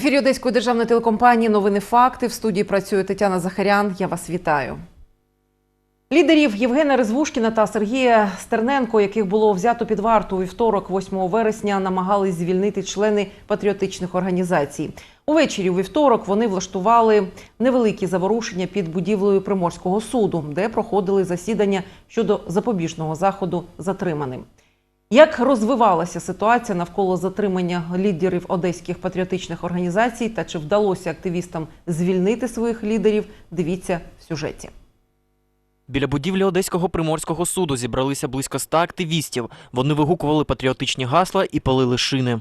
ефірі Одеської державної телекомпанії Новини Факти. В студії працює Тетяна Захарян. Я вас вітаю. Лідерів Євгена Резвушкіна та Сергія Стерненко, яких було взято під варту вівторок, 8 вересня, намагались звільнити члени патріотичних організацій. Увечері у вівторок вони влаштували невеликі заворушення під будівлею Приморського суду, де проходили засідання щодо запобіжного заходу затриманим. Як розвивалася ситуація навколо затримання лідерів одеських патріотичних організацій та чи вдалося активістам звільнити своїх лідерів? Дивіться в сюжеті. Біля будівлі Одеського приморського суду зібралися близько ста активістів. Вони вигукували патріотичні гасла і палили шини.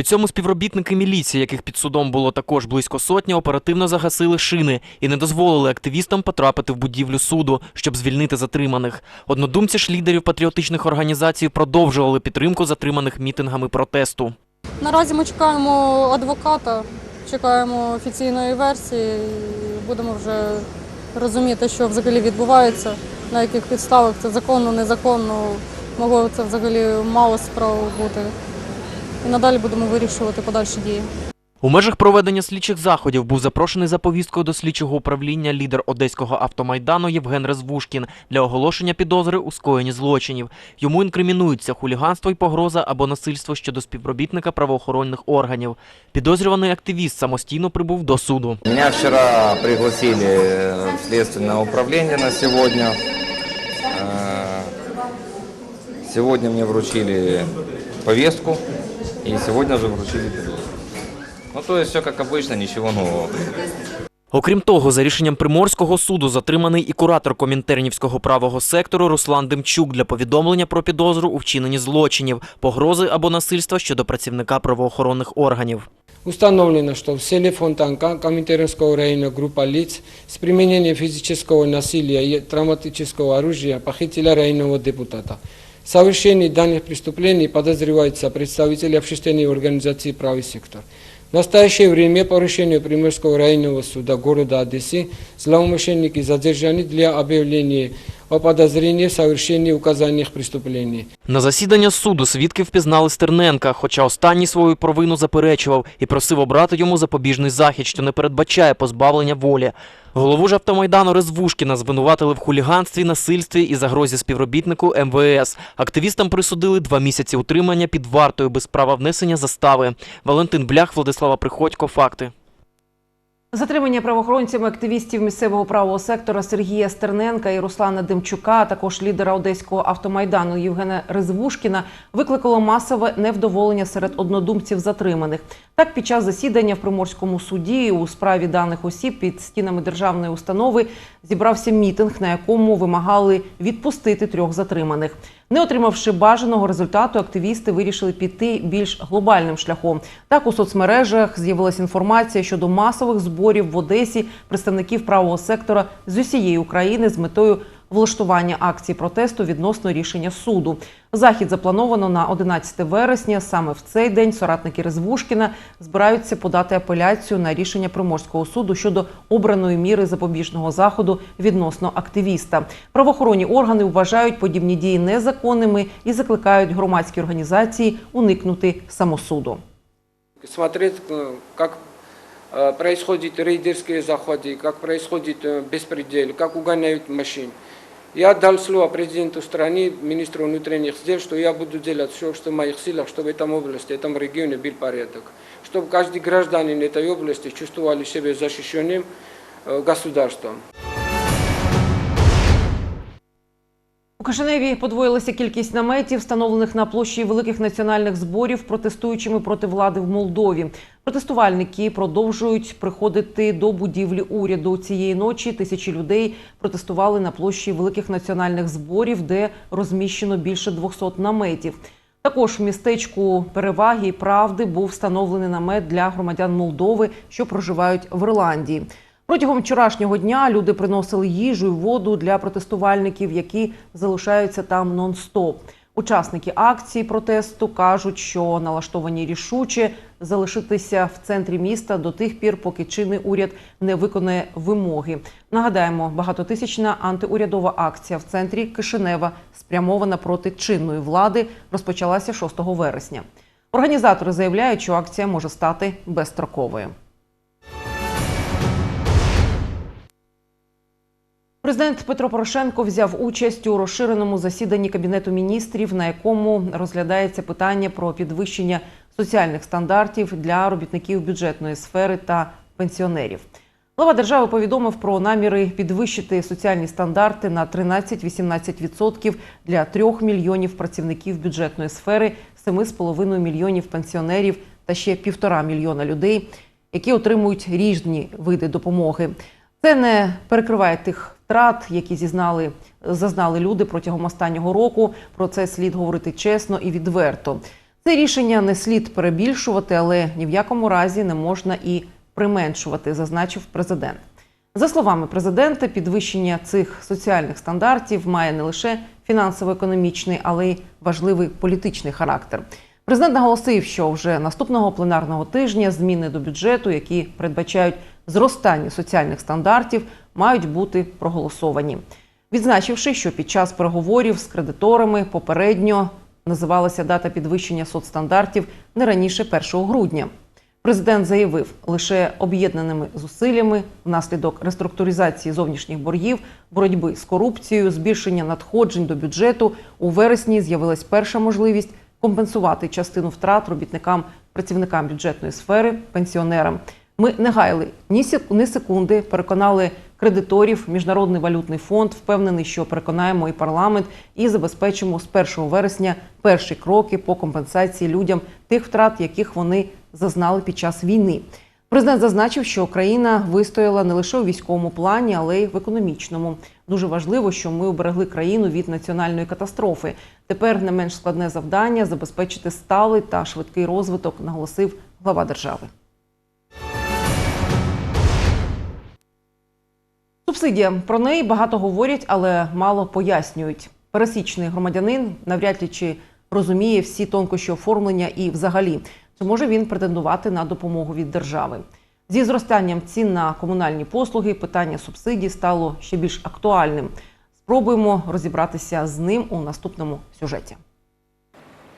При цьому співробітники міліції, яких під судом було також близько сотні, оперативно загасили шини і не дозволили активістам потрапити в будівлю суду, щоб звільнити затриманих. Однодумці ж лідерів патріотичних організацій продовжували підтримку затриманих мітингами протесту. Наразі ми чекаємо адвоката, чекаємо офіційної версії будемо вже розуміти, що взагалі відбувається, на яких підставах це законно, незаконно, могло це взагалі мало справ бути. І надалі будемо вирішувати подальші дії. У межах проведення слідчих заходів був запрошений за повісткою до слідчого управління лідер одеського автомайдану Євген Резвушкін для оголошення підозри у скоєнні злочинів. Йому інкримінуються хуліганство і погроза або насильство щодо співробітника правоохоронних органів. Підозрюваний активіст самостійно прибув до суду. Меня вчера пригласили э, в следственное управление на сегодня. Э, Сегодня мне вручили повестку и сегодня же вручили приговор. Ну, то есть все как обычно, ничего нового. Окрім того, за рішенням Приморського суду затриманий і куратор Комінтернівського правого сектору Руслан Демчук для повідомлення про підозру у вчиненні злочинів, погрози або насильства щодо працівника правоохоронних органів. Установлено, что в селе Фонтанка Коминтернского района группа лиц с применением физического насилия и травматического оружия похитила районного депутата В совершении данных преступлений подозреваются представители общественной организации «Правый сектор». В настоящее время по решению Приморского районного суда города Одессы злоумышленники задержаны для объявления о подозрении в совершении указанных преступлений. На засідання суду свідки впізнали Стерненка, хоча останній свою провину заперечував і просив обрати йому запобіжний захід, що не передбачає позбавлення волі. Голову ж автомайдану Резвушкіна звинуватили в хуліганстві, насильстві і загрозі співробітнику МВС. Активістам присудили два місяці утримання під вартою без права внесення застави. Валентин Блях, Владислава Приходько. Факти. Затримання правоохоронцями активістів місцевого правого сектора Сергія Стерненка і Руслана Демчука, а також лідера одеського автомайдану Євгена Резвушкіна, викликало масове невдоволення серед однодумців затриманих. Так, під час засідання в приморському суді у справі даних осіб під стінами державної установи зібрався мітинг, на якому вимагали відпустити трьох затриманих. Не отримавши бажаного результату, активісти вирішили піти більш глобальним шляхом. Так у соцмережах з'явилася інформація щодо масових зборів в Одесі представників правого сектора з усієї України з метою влаштування акцій протесту відносно рішення суду. Захід заплановано на 11 вересня. Саме в цей день соратники Резвушкіна збираються подати апеляцію на рішення Приморського суду щодо обраної міри запобіжного заходу відносно активіста. Правоохоронні органи вважають подібні дії незаконними і закликають громадські організації уникнути самосуду. смотреть, э, как э, происходят рейдерские заходы, как происходит э, беспредел, как угоняют машин. Я дал слово президенту страны, министру внутренних дел, что я буду делать все, что в моих силах, чтобы в этом области, в этом регионе был порядок. Чтобы каждый гражданин этой области чувствовал себя защищенным э, государством. У Кишиневі подвоїлася кількість наметів, встановлених на площі великих національних зборів, протестуючими проти влади в Молдові. Протестувальники продовжують приходити до будівлі уряду. Цієї ночі тисячі людей протестували на площі великих національних зборів, де розміщено більше 200 наметів. Також в містечку переваги і правди був встановлений намет для громадян Молдови, що проживають в Ірландії. Протягом вчорашнього дня люди приносили їжу і воду для протестувальників, які залишаються там нон-стоп. Учасники акції протесту кажуть, що налаштовані рішуче залишитися в центрі міста до тих пір, поки чинний уряд не виконає вимоги. Нагадаємо, багатотисячна антиурядова акція в центрі Кишинева, спрямована проти чинної влади, розпочалася 6 вересня. Організатори заявляють, що акція може стати безстроковою. Президент Петро Порошенко взяв участь у розширеному засіданні кабінету міністрів, на якому розглядається питання про підвищення соціальних стандартів для робітників бюджетної сфери та пенсіонерів. Глава держави повідомив про наміри підвищити соціальні стандарти на 13-18% для 3 мільйонів працівників бюджетної сфери, 7,5 мільйонів пенсіонерів та ще півтора мільйона людей, які отримують різні види допомоги. Це не перекриває тих втрат, які зізнали зазнали люди протягом останнього року. Про це слід говорити чесно і відверто. Це рішення не слід перебільшувати, але ні в якому разі не можна і применшувати, зазначив президент. За словами президента, підвищення цих соціальних стандартів має не лише фінансово-економічний, але й важливий політичний характер. Президент наголосив, що вже наступного пленарного тижня зміни до бюджету, які передбачають зростання соціальних стандартів, мають бути проголосовані. Відзначивши, що під час переговорів з кредиторами попередньо називалася дата підвищення соцстандартів не раніше 1 грудня. Президент заявив, лише об'єднаними зусиллями внаслідок реструктуризації зовнішніх боргів, боротьби з корупцією, збільшення надходжень до бюджету у вересні з'явилась перша можливість компенсувати частину втрат робітникам, працівникам бюджетної сфери, пенсіонерам. Ми не гаяли ні сек- ні секунди, переконали кредиторів. Міжнародний валютний фонд впевнений, що переконаємо і парламент і забезпечимо з 1 вересня перші кроки по компенсації людям тих втрат, яких вони зазнали під час війни. Президент зазначив, що Україна вистояла не лише у військовому плані, але й в економічному. Дуже важливо, що ми уберегли країну від національної катастрофи. Тепер не менш складне завдання забезпечити сталий та швидкий розвиток, наголосив глава держави. Субсидія про неї багато говорять, але мало пояснюють. Пересічний громадянин навряд ли чи розуміє всі тонкощі оформлення і взагалі, чи може він претендувати на допомогу від держави. Зі зростанням цін на комунальні послуги питання субсидій стало ще більш актуальним. Спробуємо розібратися з ним у наступному сюжеті.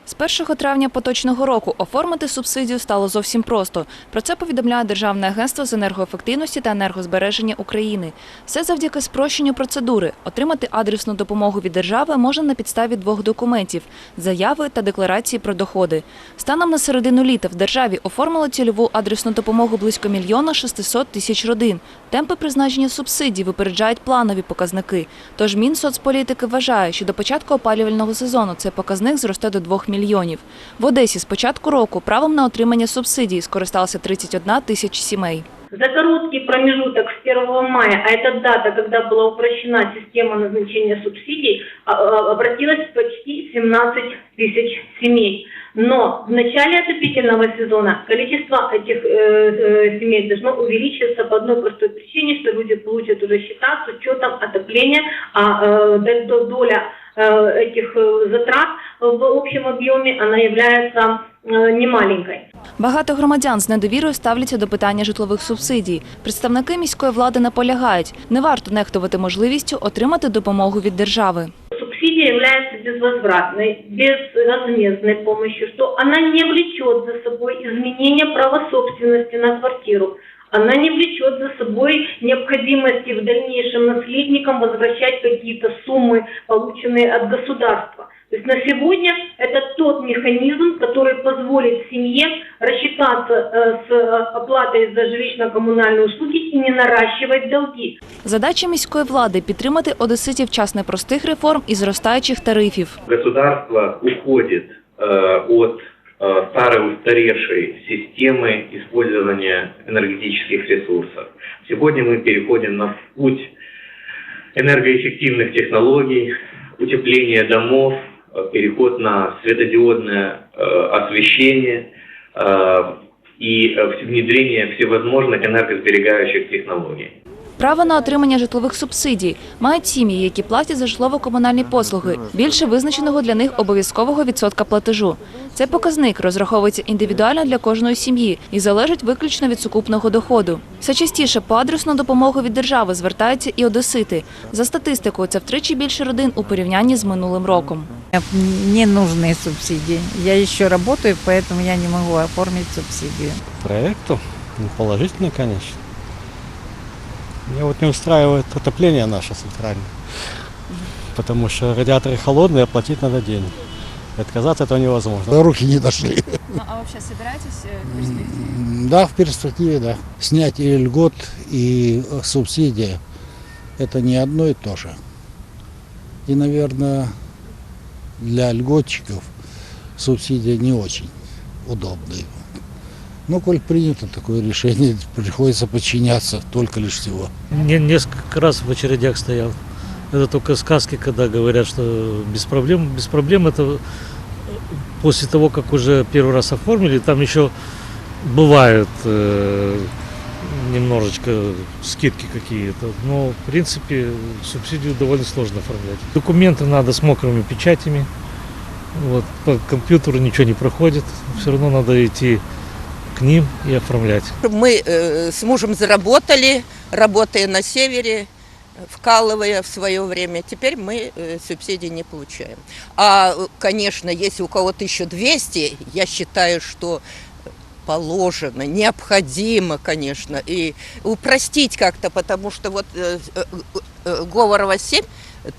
З 1 травня поточного року оформити субсидію стало зовсім просто. Про це повідомляє Державне агентство з енергоефективності та енергозбереження України. Все завдяки спрощенню процедури. Отримати адресну допомогу від держави можна на підставі двох документів – заяви та декларації про доходи. Станом на середину літа в державі оформили цільову адресну допомогу близько мільйона 600 тисяч родин. Темпи призначення субсидій випереджають планові показники. Тож Мінсоцполітики вважає, що до початку опалювального сезону цей показник зросте до 2 мільйонів В Одесі з початку року правом на отримання субсидій скористалося 31 тисяч сімей. За короткий промежуток с 1 мая, а это дата, когда была упрощена система назначения субсидий, а, а, обратилось почти 17 тысяч семей. Но в начале отопительного сезона количество этих э, э, семей должно увеличиться по одной простой причине, что люди получат уже счета с учетом отопления, а э, д- д- доля э, этих э, затрат в общем объеме, она является э, немаленькой. Багато громадян з недовірою ставляться до питання житлових субсидій. Представники міської влади наполягають, не варто нехтувати можливістю отримати допомогу від держави. Субсидия является безвозвратной, безвозмездной помощью, что она не влечет за собой изменение права собственности на квартиру. Она не влечет за собой необходимости в дальнейшем наследникам возвращать какие-то суммы, полученные от государства. То есть на сегодня это тот механизм, который позволит семье рассчитаться э, с э, оплатой за жилищно-коммунальные услуги и не наращивать долги. Задача міської влади підтримати одеситів час непростих реформ і зростаючих тарифів. государство уходит э, от э, Старой устаревшей системы использования энергетических ресурсов. Сегодня мы переходим на путь энергоэффективных технологий, утепления домов, э, переход на светодиодное э, освещение э, и э, внедрение всевозможных энергосберегающих технологий. Право на отримання житлових субсидій мають сім'ї, які платять за житлово-комунальні послуги, більше визначеного для них обов'язкового відсотка платежу. Цей показник розраховується індивідуально для кожної сім'ї і залежить виключно від сукупного доходу. Все частіше по адресну допомогу від держави звертаються і одесити. За статистикою, це втричі більше родин у порівнянні з минулим роком. Не нужны субсидии. Я еще работаю, поэтому я не могу оформить субсидию. проекту ну, положительно, конечно. Меня вот не устраивает отопление наше центральное. Потому что радиаторы холодные, а платить надо денег. И отказаться от этого невозможно. Руки не дошли. Ну а взагалі збираєтесь М, Да, в перспективе, да. Снятие льгот и э, субсидия – это не одно и то же. И, наверное, для льготчиков субсидия не очень удобная. Ну, коль принято такое решение, приходится подчиняться только лишь всего. Не, несколько раз в очередях стоял. Это только сказки, когда говорят, что без проблем. Без проблем это после того, как уже первый раз оформили, там еще бывают э, немножечко скидки какие-то. Но, в принципе, субсидию довольно сложно оформлять. Документы надо с мокрыми печатями. Вот, по компьютеру ничего не проходит. Все равно надо идти к ним и оформлять. Мы э, с мужем заработали, работая на севере, вкалывая в свое время. Теперь мы э, субсидий не получаем. А, э, конечно, если у кого-то еще 200, я считаю, что положено, необходимо, конечно, и упростить как-то, потому что вот э, э, э, Говорова 7,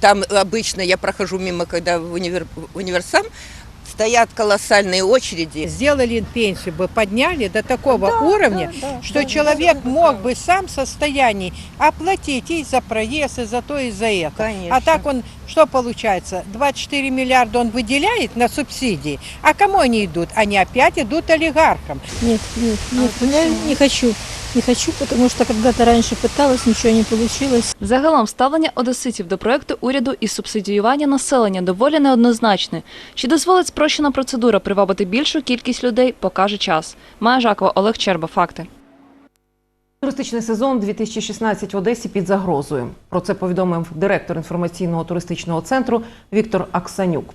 там обычно я прохожу мимо, когда в, универ, в универсам, стоят колоссальные очереди. Сделали пенсию бы, подняли до такого уровня, что человек мог бы сам в состоянии оплатить и за проезд, и за то, и за это. Конечно. А так он, что получается, 24 миллиарда он выделяет на субсидии, а кому они идут? Они опять идут олигархам. Нет, нет, нет, я не хочу. Не хочу, потому что когда-то раньше пыталась, ничего не получилось. Загалом ставлення одеситів до проекту уряду із субсидіювання населення доволі неоднозначне. Чи дозволить спрощена процедура привабити більшу кількість людей, покаже час. Майя Жакова, Олег Черба. Факти. Туристичний сезон 2016 в Одесі під загрозою. Про це повідомив директор інформаційного туристичного центру Віктор Аксанюк.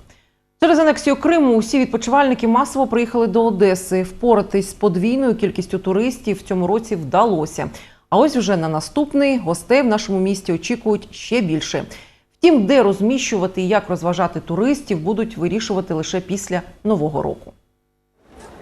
Через анексію Криму усі відпочивальники масово приїхали до Одеси. Впоратись з подвійною кількістю туристів в цьому році вдалося. А ось вже на наступний гостей в нашому місті очікують ще більше. Втім, де розміщувати і як розважати туристів, будуть вирішувати лише після нового року.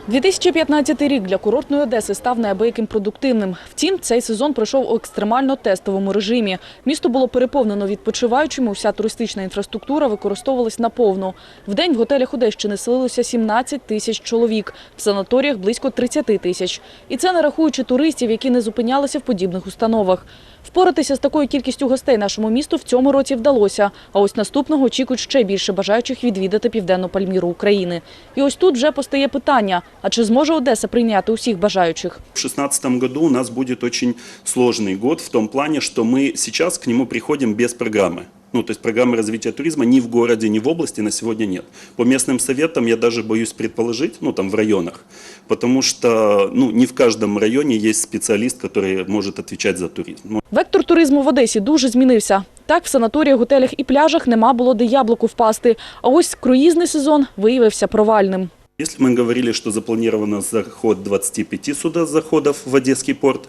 2015 рік для курортної Одеси став неабияким продуктивним. Втім, цей сезон пройшов у екстремально тестовому режимі. Місто було переповнено відпочиваючими, уся туристична інфраструктура використовувалась наповну. В день в готелях Одещини селилося 17 тисяч чоловік, в санаторіях – близько 30 тисяч. І це не рахуючи туристів, які не зупинялися в подібних установах. Впоратися з такою кількістю гостей нашому місту в цьому році вдалося. А ось наступного очікують ще більше бажаючих відвідати південну Пальміру України. І ось тут вже постає питання: а чи зможе Одеса прийняти усіх бажаючих? В 2016 году у нас будет очень сложный год в том плане, что мы сейчас к нему приходим без программы. Ну, то есть программы развития туризма ни в городе, ни в области на сегодня нет. По местным советам я даже боюсь предположить, ну, там в районах, потому что, ну, не в каждом районе есть специалист, который может отвечать за туризм. Вектор туризму в Одесі дуже змінився. Так, в санаторіях, готелях і пляжах нема було де яблуку впасти. А ось круїзний сезон виявився провальним. Если мы говорили, что запланировано заход 25 судозаходов в Одесский порт,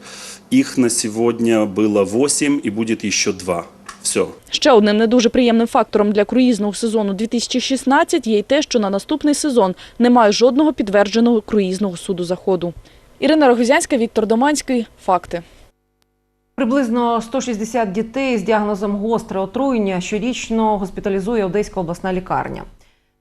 их на сегодня было 8 и будет еще 2. Все. Ще одним не дуже приємним фактором для круїзного сезону 2016 є й те, що на наступний сезон немає жодного підтвердженого круїзного суду заходу. Ірина Рогозянська, Віктор Доманський. Факти. Приблизно 160 дітей з діагнозом гостре отруєння щорічно госпіталізує Одеська обласна лікарня.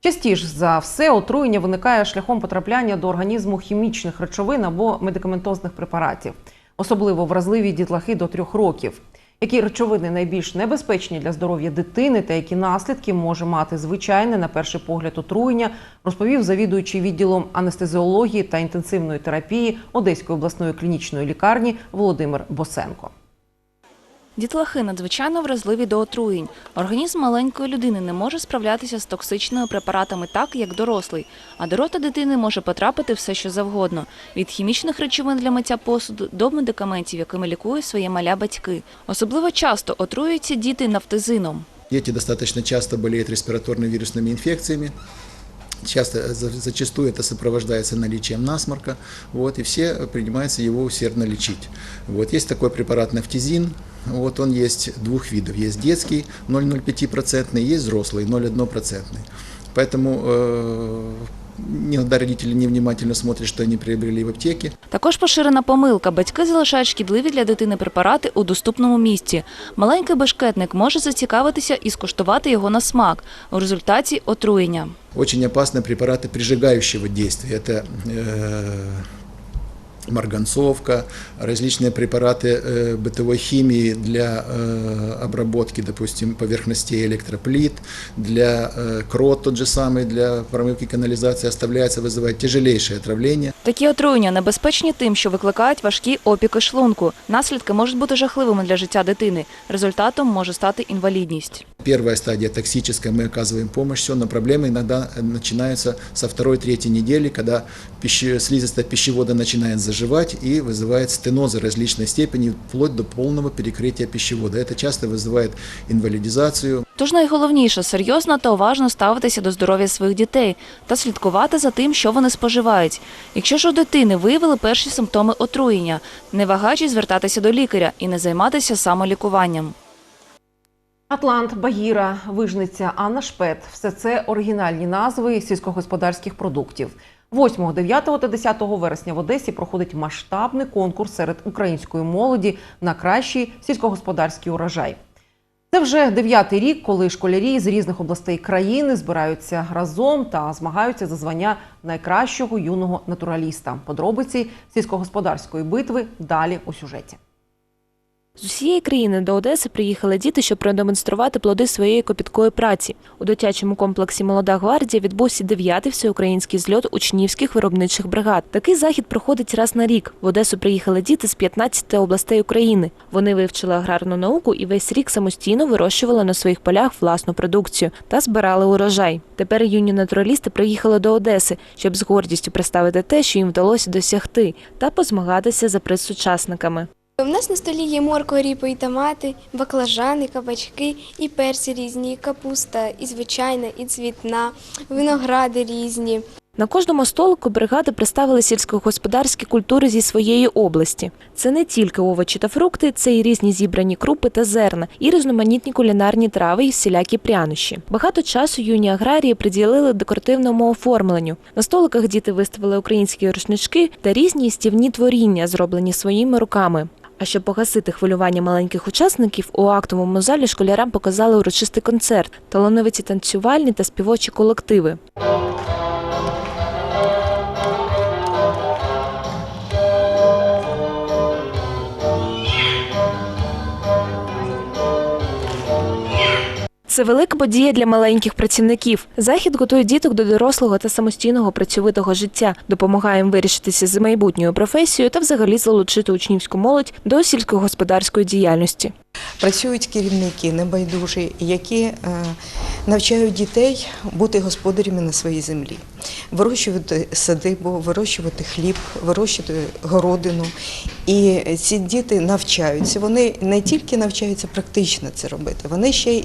Частіше за все отруєння виникає шляхом потрапляння до організму хімічних речовин або медикаментозних препаратів, особливо вразливі дітлахи до трьох років. Які речовини найбільш небезпечні для здоров'я дитини та які наслідки може мати звичайне на перший погляд отруєння, розповів завідуючий відділом анестезіології та інтенсивної терапії Одеської обласної клінічної лікарні Володимир Босенко. Дітлахи надзвичайно вразливі до отруєнь. Організм маленької людини не може справлятися з токсичними препаратами так, як дорослий. А до рота дитини може потрапити все, що завгодно – від хімічних речовин для миття посуду до медикаментів, якими лікують своє маля батьки. Особливо часто отруюються діти нафтизином. Дети достаточно часто болеют респираторными вирусными инфекциями. Часто, за- зачастую это сопровождается наличием насморка, вот, и все принимаются его усердно лечить. Вот, есть такой препарат нафтизин, вот, он есть двух видов. Есть детский 0,05%, есть взрослый 0,1%. Поэтому э, иногда родители невнимательно смотрят, что они приобрели в аптеке, Також поширена помилка. Батьки залишають шкідливі для дитини препарати у доступному місці. Маленький бешкетник може зацікавитися і скуштувати його на смак. У результаті отруєння. Очень опасны препараты прижигающего действия. Это э, марганцовка, различные препараты э, бытовой химии для э, обработки, допустим, поверхностей электроплит, для э, крот тот же самый, для промывки канализации оставляется, вызывает тяжелейшее отравление. Такі отруєння небезпечні тим, що викликають важкі опіки шлунку. Наслідки можуть бути жахливими для життя дитини. Результатом може стати інвалідність. Первая стадия токсическая, мы оказываем помощь, все, но проблемы иногда э, начинаются со второй-третьей недели, когда пище, слизистая пищевода начинает заживать и вызывает стенозы различной степени, вплоть до полного перекрытия пищевода. Это часто вызывает инвалидизацию, Тож найголовніше серйозно та уважно ставитися до здоров'я своїх дітей та слідкувати за тим, що вони споживають. Якщо ж у дитини виявили перші симптоми отруєння, не вагаючись звертатися до лікаря і не займатися самолікуванням. Атлант, Багіра, Вижниця, Анна Шпет – все це оригінальні назви сільськогосподарських продуктів. 8, 9 та 10 вересня в Одесі проходить масштабний конкурс серед української молоді на кращий сільськогосподарський урожай. Це вже дев'ятий рік, коли школярі з різних областей країни збираються разом та змагаються за звання найкращого юного натураліста. Подробиці сільськогосподарської битви далі у сюжеті. З усієї країни до Одеси приїхали діти, щоб продемонструвати плоди своєї копіткої праці. У дитячому комплексі Молода гвардія відбувся дев'ятий всеукраїнський зльот учнівських виробничих бригад. Такий захід проходить раз на рік. В Одесу приїхали діти з 15 областей України. Вони вивчили аграрну науку і весь рік самостійно вирощували на своїх полях власну продукцію та збирали урожай. Тепер юні натуралісти приїхали до Одеси, щоб з гордістю представити те, що їм вдалося досягти, та позмагатися за приз сучасниками. У нас на столі є морква, ріпа і томати, баклажани, кабачки і перці різні, і капуста, і звичайна, і цвітна, виногради різні. На кожному столику бригади представили сільськогосподарські культури зі своєї області. Це не тільки овочі та фрукти, це і різні зібрані крупи та зерна, і різноманітні кулінарні трави і всілякі прянощі. Багато часу юні аграрії приділили декоративному оформленню. На столиках діти виставили українські рушнички та різні їстівні творіння, зроблені своїми руками. А щоб погасити хвилювання маленьких учасників, у актовому залі школярам показали урочистий концерт, талановиті танцювальні та співочі колективи. Це велика подія для маленьких працівників. Захід готує діток до дорослого та самостійного працьовитого життя, допомагає їм вирішитися з майбутньою професією та взагалі залучити учнівську молодь до сільськогосподарської діяльності. Працюють керівники небайдужі, які е, навчають дітей бути господарями на своїй землі, вирощувати садибу, вирощувати хліб, вирощувати городину. І ці діти навчаються. Вони не тільки навчаються практично це робити, вони ще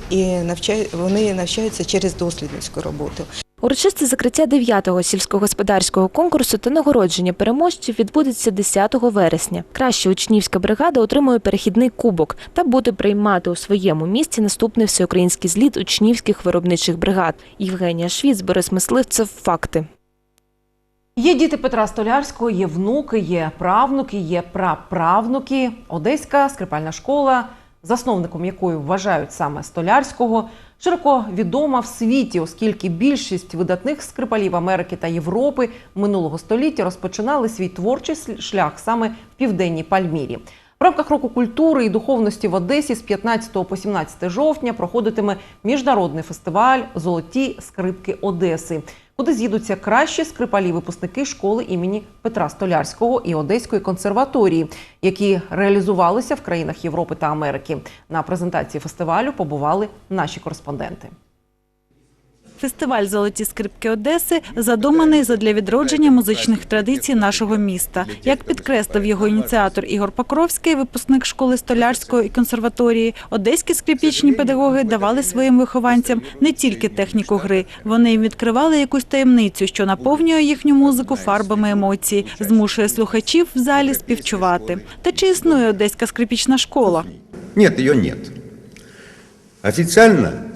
вони навчаються через дослідницьку роботу. Урочисте закриття 9-го сільськогосподарського конкурсу та нагородження переможців відбудеться 10 вересня. Краща учнівська бригада отримує перехідний кубок та буде приймати у своєму місті наступний всеукраїнський зліт учнівських виробничих бригад. Євгенія Швіц, Борис Мисливцев. Факти. Є діти Петра Столярського, є внуки, є правнуки, є праправнуки. Одеська скрипальна школа, засновником якої вважають саме Столярського, широко відома в світі, оскільки більшість видатних скрипалів Америки та Європи минулого століття розпочинали свій творчий шлях саме в південній Пальмірі. В рамках року культури і духовності в Одесі з 15 по 17 жовтня проходитиме міжнародний фестиваль Золоті скрипки Одеси, куди з'їдуться кращі скрипалі випускники школи імені Петра Столярського і Одеської консерваторії, які реалізувалися в країнах Європи та Америки. На презентації фестивалю побували наші кореспонденти. Фестиваль Золоті скрипки Одеси задуманий задля відродження музичних традицій нашого міста. Як підкреслив його ініціатор Ігор Покровський, випускник школи столярської і консерваторії, одеські скрипічні педагоги давали своїм вихованцям не тільки техніку гри, вони їм відкривали якусь таємницю, що наповнює їхню музику фарбами емоцій, змушує слухачів в залі співчувати. Та чи існує одеська скрипічна школа? Нет, ее нет. Официально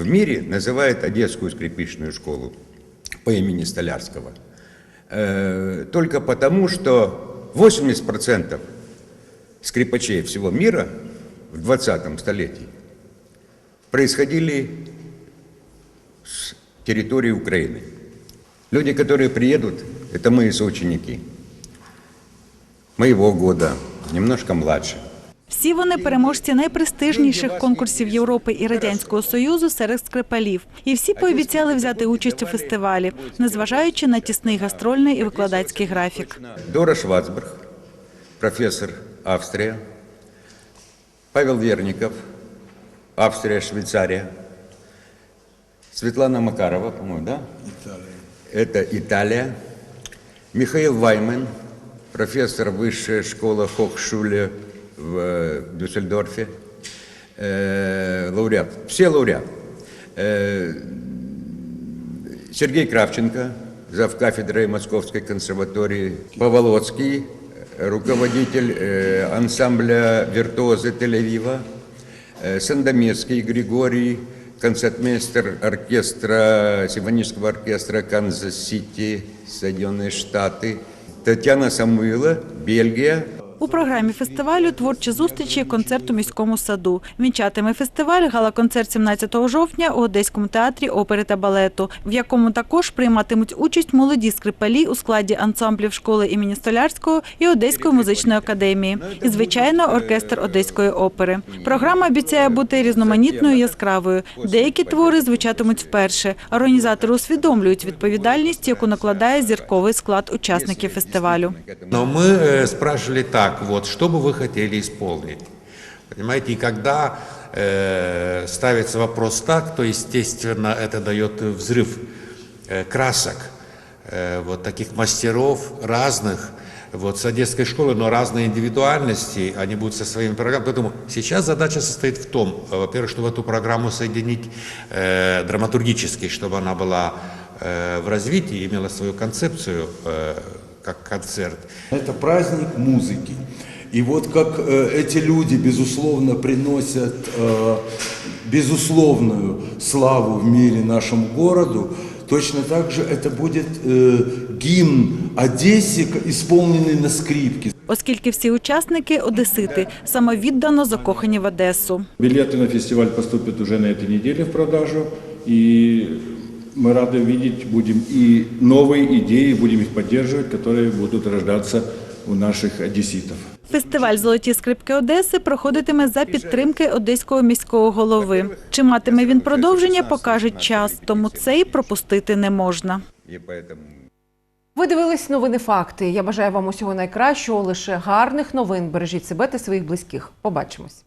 в мире называют Одесскую скрипичную школу по имени Столярского. Э, Только потому, что 80% скрипачей всего мира в 20 столетии происходили с территории Украины. Люди, которые приедут, это мои соученики. Моего года, немножко младше. Всі вони переможці найпрестижніших конкурсів Європи і Радянського Союзу серед скрипалів. І всі пообіцяли взяти участь у фестивалі, незважаючи на тісний гастрольний і викладацький графік. Дора Шварцберг, профессор Австрия. Павел Верников, Австрия, Швейцария. Светлана Макарова, по-моему, да? Это Италия. Михаил Ваймен, профессор высшей школы Хохшуле в э, Дюссельдорфе. Э, лауреат. Все лауреаты. Э, Сергей Кравченко, зав кафедрой Московской консерватории, Поволоцкий, руководитель ансамбля «Виртуозы Тель-Авива», Сандомирский Григорий, концертмейстер оркестра, симфонического оркестра Канзас-Сити, Соединенные Штаты, Татьяна Самуила, Бельгия, У програмі фестивалю творчі зустрічі, концерт у міському саду. Вінчатиме фестиваль гала-концерт 17 жовтня у Одеському театрі опери та балету, в якому також прийматимуть участь молоді скрипалі у складі ансамблів школи імені Столярського і Одеської музичної академії. І, звичайно, оркестр Одеської опери. Програма обіцяє бути різноманітною і яскравою. Деякі твори звучатимуть вперше. Організатори усвідомлюють відповідальність, яку накладає зірковий склад учасників фестивалю. Мы э, спрашивали так, вот, что бы вы хотели исполнить? Понимаете, и когда э, ставится вопрос так, то, естественно, это дает взрыв э, красок, э, вот таких мастеров разных, вот с одесской школы, но разные индивидуальности, они будут со своими программами. Поэтому сейчас задача состоит в том, э, во-первых, чтобы эту программу соединить э, драматургически, чтобы она была э, в развитии, имела свою концепцию э, как концерт. Это праздник музыки. И вот как э, эти люди, безусловно, приносят э, безусловную славу в мире нашему городу, точно так же это будет э, гимн Одессе, к- исполненный на скрипке. Оскільки всі учасники одесити самовіддано закохані в Одесу. Билеты на фестиваль поступят уже на этой неделе в продажу, и мы рады видеть будем и новые идеи, будем их поддерживать, которые будут рождаться у наших одесситов. Фестиваль Золоті скрипки Одеси проходитиме за підтримки одеського міського голови. Чи матиме він продовження, покаже час, тому цей пропустити не можна. и поэтому Ви дивились новини факти. Я бажаю вам усього найкращого, лише гарних новин. Бережіть себе та своїх близьких. Побачимось.